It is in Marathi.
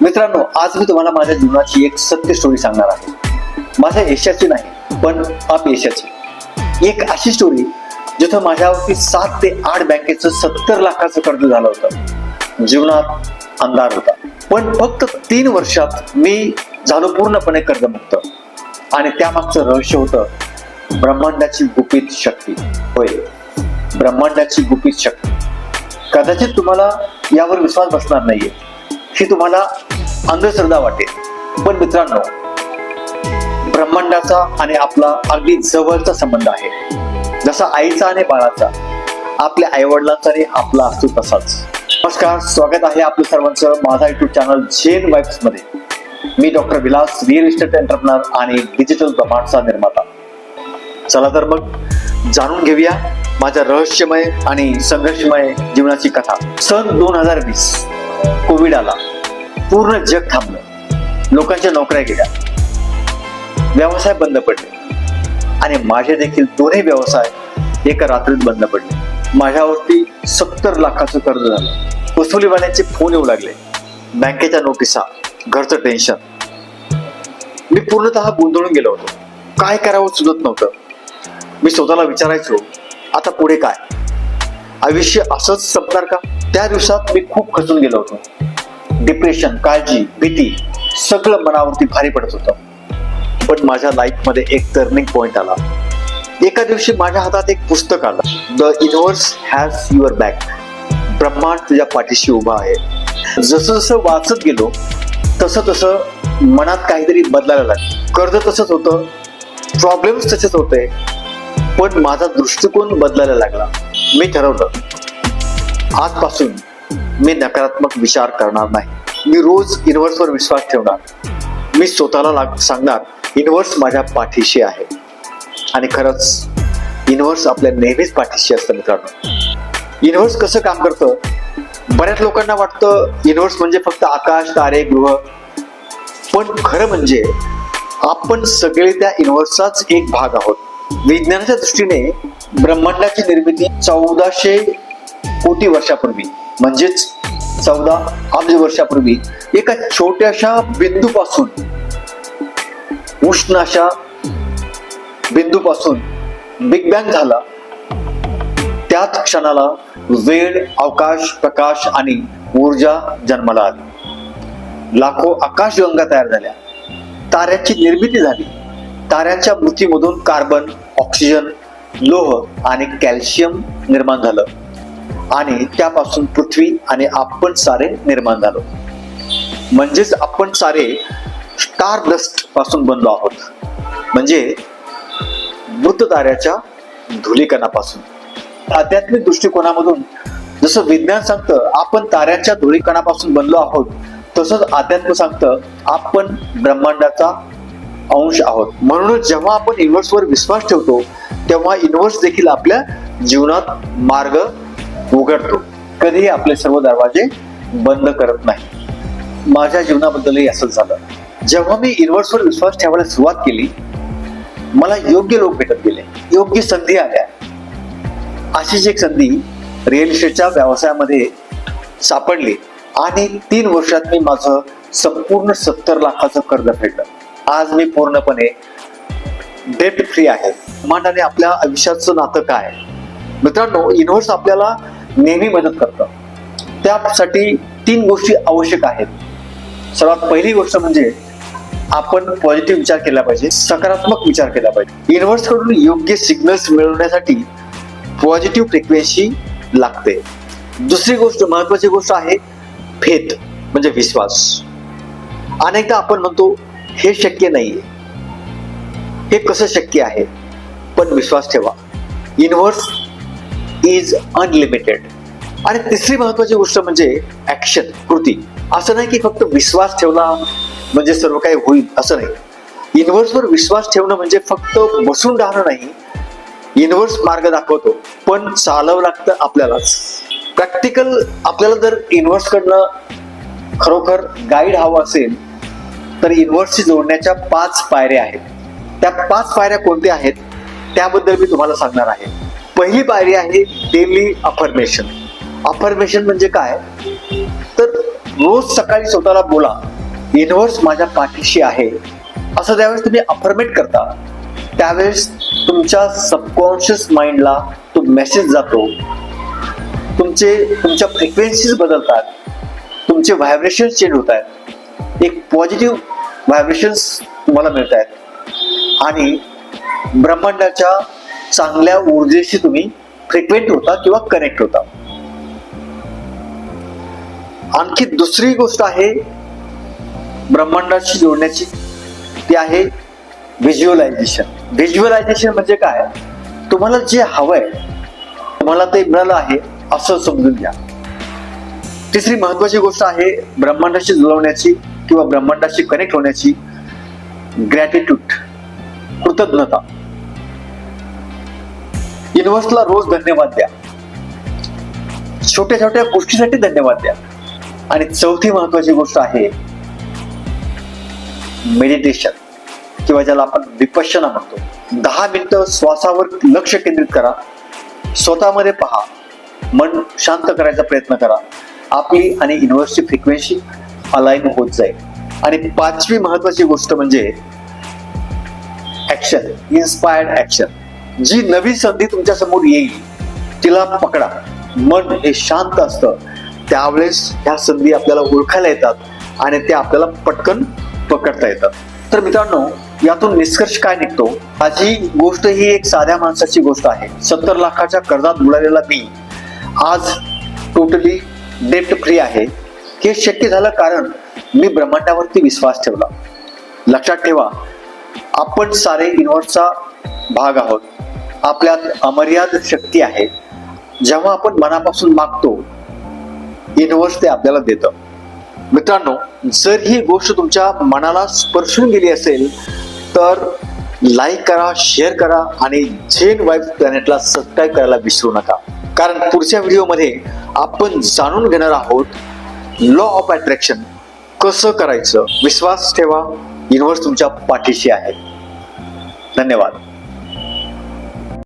मित्रांनो आज मी तुम्हाला माझ्या जीवनाची एक सत्य स्टोरी सांगणार आहे. माझ्या यशाची नाही पण अपयशाची एक अशी स्टोरी जिथं माझ्यावरती सात ते आठ बँकेचं सत्तर लाखाचं कर्ज झालं होतं. जीवनात अंधार होता. पण फक्त तीन वर्षात मी झालो पूर्णपणे कर्जमुक्त. आणि त्यामागचं रहस्य होतं ब्रह्मांडाची गुपित शक्ती. होय ब्रह्मांडाची गुपित शक्ती. कदाचित तुम्हाला यावर विश्वास बसणार नाहीये. ही तुम्हाला अंधश्रद्धा वाटेल. पण मित्रांनो ब्रह्मांडाचा आणि आपला अगदी जवळचा संबंध आहे. जसा आईचा आणि बाळाचा आपल्या आईवडिलांचा आणि आपला असतो तसाच. नमस्कार स्वागत आहे आपलं सर्वांचं माझा युट्यूब चॅनल झेन वाईब्समध्ये. मी doctor Vilas real estate entrepreneur आणि डिजिटल ब्रह्मांडचा निर्माता. चला तर मग जाणून घेऊया माझ्या रहस्यमय आणि संघर्षमय जीवनाची कथा. सन दोन हजार वीस. कोविड आला. पूर्ण जग थांबलं. लोकांच्या नोकऱ्या गेल्या. व्यवसाय बंद पडले. आणि माझे देखील दोन्ही व्यवसाय एका रात्रीत बंद पडले. माझ्यावरती सत्तर लाखाचं कर्ज झालं. वसुलीवाल्यांचे फोन येऊ लागले. बँकेच्या नोटिसा घरचं टेन्शन. मी पूर्णतः गोंधळून गेलो होतो. काय करावं सुचत नव्हतं. मी स्वतःला विचारायचो आता पुढे काय? आयुष्य असंच संपणार का? त्या दिवसात मी खूप खचून गेलो होतो. डिप्रेशन काळजी भीती सगळं मनावरती भारी पडत होतं. पण माझ्या लाईफमध्ये एक टर्निंग पॉइंट आला. एका दिवशी माझ्या हातात एक पुस्तक आलं. The universe has your back ब्रह्मांड तुझ्या पाठीशी उभा आहे. जसं जसं वाचत गेलो तसं तसं मनात काहीतरी बदलायला लागलं. कर्ज तसंच होतं प्रॉब्लेम्स तसेच होते पण माझा दृष्टिकोन बदलायला लागला. मी ठरवलं आजपासून मी नकारात्मक विचार करणार नाही. मी रोज युनिव्हर्सवर विश्वास ठेवणार. मी स्वतःला लाग सांगणार युनिव्हर्स माझ्या पाठीशी आहे. आणि खरंच युनिव्हर्स आपल्या नेहमीच पाठीशी असतं मित्रांनो. युनिव्हर्स कसं काम करतं? बऱ्याच लोकांना वाटतं युनिव्हर्स म्हणजे फक्त आकाश तारे गृह पण खरं म्हणजे आपण सगळे त्या युनिव्हर्सचाच एक भाग आहोत. विज्ञानाच्या दृष्टीने ब्रह्मांडाची निर्मिती चौदाशे कोटी वर्षापूर्वी म्हणजेच चौदा अब्ज वर्षापूर्वी एका छोट्याशा बिंदूपासून उष्ण अशा बिंदूपासून बिग बँग झाला. त्याच क्षणाला वेळ अवकाश प्रकाश आणि ऊर्जा जन्माला आली. लाखो आकाशगंगा तयार झाल्या. ताऱ्याची निर्मिती झाली. ताऱ्याच्या मृत्यूमधून कार्बन ऑक्सिजन लोह आणि कॅल्शियम निर्माण झालं. आणि त्यापासून पृथ्वी आणि आपण सारे निर्माण झालो. म्हणजेच आपण सारे स्टार डस्टपासून बनलो आहोत. म्हणजे मृत ताऱ्याच्या धुलीकणापासून. आध्यात्मिक दृष्टिकोनामधून जसं विज्ञान सांगतं आपण ताऱ्यांच्या धुळीकणापासून बनलो आहोत तसंच अध्यात्म सांगतं आपण ब्रह्मांडाचा अंश आहोत. म्हणूनच जेव्हा आपण युनिव्हर्सवर विश्वास ठेवतो तेव्हा युनिव्हर्स देखील आपल्या जीवनात मार्ग उघडतो. कधीही आपले सर्व दरवाजे बंद करत नाही. माझ्या जीवनाबद्दलही असंच झालं. जेव्हा मी युनिव्हर्सवर विश्वास ठेवायला सुरुवात केली मला योग्य लोक भेटत गेले योग्य संधी आल्या. अशीच एक संधी रिअल इस्टेटच्या व्यवसायामध्ये सापडली आणि तीन वर्षात मी माझं संपूर्ण सत्तर लाखाचं कर्ज फेडलं. आज मी पूर्णपणे डेट फ्री आहे. मांडाने आपल्या आयुष्याचं नातं काय? मित्रांनो युनिव्हर्स आपल्याला नेहमी मदत करतं. त्यासाठी तीन गोष्टी आवश्यक आहेत. सर्वात पहिली गोष्ट म्हणजे आपण पॉझिटिव्ह विचार केला पाहिजे सकारात्मक विचार केला पाहिजे. युनिव्हर्सकडून योग्य सिग्नल्स मिळवण्यासाठी पॉझिटिव्ह फ्रिक्वेन्सी लागते. दुसरी गोष्ट महत्वाची गोष्ट आहे फेथ म्हणजे विश्वास. अनेकदा आपण म्हणतो हे शक्य नाहीये हे कसं शक्य आहे? पण विश्वास ठेवा. युनिव्हर्स इज अनलिमिटेड आणि तिसरी महत्वाची गोष्ट म्हणजे ऍक्शन कृती. असं नाही की फक्त विश्वास ठेवला म्हणजे सर्व काही होईल असं नाही. युनिव्हर्सवर विश्वास ठेवणं म्हणजे फक्त बसून राहणं नाही. युनिव्हर्स मार्ग दाखवतो पण चालावं लागतं आपल्यालाच. प्रॅक्टिकल आपल्याला जर युनिव्हर्सकडनं खरोखर गाईड हवं असेल तर युनिव्हर्सशी जोडण्याच्या पाच पायऱ्या आहेत. त्या पाच पायऱ्या कोणत्या आहेत? त्याबद्दल मी तुम्हाला सांगणार आहे. पहिली पायरी आहे डेली अफर्मेशन अफर्मेशन म्हणजे काय? तर रोज सकाळी स्वतःला बोला युनिव्हर्स माझ्या पाठीशी आहे. असं ज्यावेळेस तुम्ही अफर्मेट करता त्यावेळेस तुमच्या सबकॉन्शियस माइंडला तो मेसेज जातो. तुमचे तुमच्या फ्रिक्वेन्सीज बदलतात. तुमचे व्हायब्रेशन चेंज होत आहेत एक पॉझिटिव्ह व्हायब्रेशन्स तुम्हाला मिळत आहेत आणि ब्रह्मांडाच्या चांगल्या ऊर्जेशी तुम्ही फ्रिक्वेंट होता किंवा कनेक्ट होता. आणखी दुसरी गोष्ट आहे ब्रह्मांडाशी जोडण्याची ती आहे व्हिज्युअलायझेशन व्हिज्युअलायझेशन म्हणजे काय? तुम्हाला जे हवंय तुम्हाला ते मिळालं आहे असं समजून घ्या. तिसरी महत्वाची गोष्ट आहे ब्रह्मांडाशी जुळवण्याची किंवा ब्रह्मांडाशी कनेक्ट होण्याची ग्रॅटिट्यूड कृतज्ञता. युनिव्हर्सला रोज धन्यवाद द्या. छोट्या छोट्या गोष्टीसाठी धन्यवाद द्या. आणि चौथी महत्वाची गोष्ट आहे मेडिटेशन किंवा ज्याला आपण विपश्यना म्हणतो. दहा मिनिटं श्वासावर लक्ष केंद्रित करा. स्वतःमध्ये पहा. मन शांत करायचा प्रयत्न करा. आपली आणि युनिव्हर्सची फ्रिक्वेन्सी अलाईन होत जाईल. आणि पाचवी महत्वाची गोष्ट म्हणजे ऍक्शन इन्स्पायर्ड ऍक्शन जी नवी संधी तुमच्यासमोर येईल तिला पकडा. मन हे शांत असतं. त्यावेळेस ह्या संधी आपल्याला ओळखायला येतात आणि त्या आपल्याला पटकन पकडता येतात. तर मित्रांनो यातून निष्कर्ष काय निघतो? माझी गोष्ट ही एक साध्या माणसाची गोष्ट आहे. सत्तर लाखाच्या कर्जात बुडालेला मी आज टोटली डेट फ्री आहे. हे शक्य झालं कारण मी ब्रह्मांडावरती विश्वास ठेवला. लक्षात ठेवा आपण सारे युनिव्हर्सचा भाग आहोत. आपल्यात अमर्याद शक्ती आहे. जेव्हा आपण मनापासून मागतो युनिव्हर्स ते आपल्याला देतं. मित्रांनो जर ही गोष्ट तुमच्या मनाला स्पर्शून गेली असेल तर लाईक करा शेअर करा आणि झेन वाईफ प्लॅनेटला सबस्क्राईब करायला विसरू नका. कारण पुढच्या व्हिडिओमध्ये आपण जाणून घेणार आहोत लॉ ऑफ अट्रॅक्शन कसं करायचं? विश्वास ठेवा युनिव्हर्स तुमच्या पाठीशी आहे. धन्यवाद.